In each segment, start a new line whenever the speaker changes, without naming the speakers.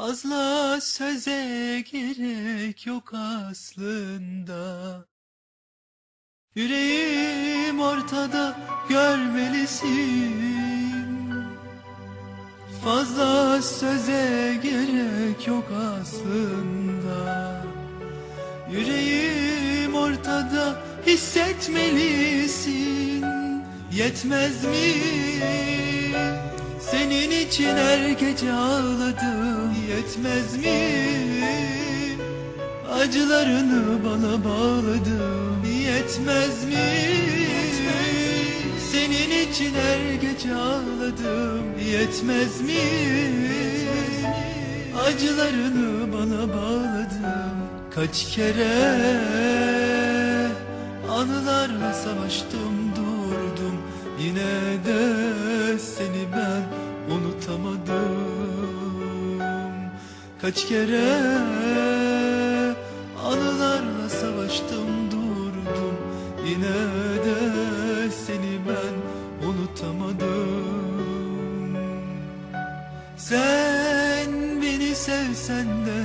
Fazla söze gerek yok aslında. Yüreğim ortada görmelisin. Fazla söze gerek yok aslında. Yüreğim ortada hissetmelisin. Yetmez mi? Senin için her gece ağladım Yetmez mi? Acılarını bana bağladım Yetmez mi? Senin için her gece ağladım Yetmez mi? Acılarını bana bağladım Kaç kere anılarla savaştım durdum Yine de seni ben unutamadım. Kaç kere anılarla savaştım durdum. Yine de seni ben unutamadım. Sen beni sevsen de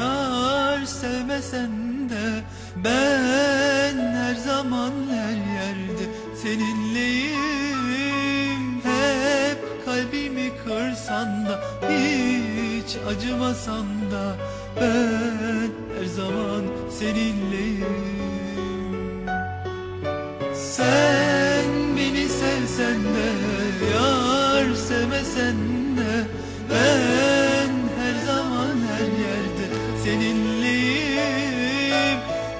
yar sevmesen de Ben her zaman her yerde seninleyim kırsan da hiç acımasan da Ben her zaman seninleyim. Sen beni sevsen de yar sevmesen de ben her zaman her yerde seninleyim.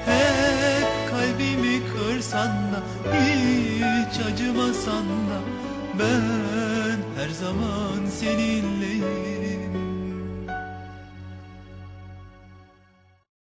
Hep kalbimi kırsan da hiç acımasan da ben her zaman seninleyim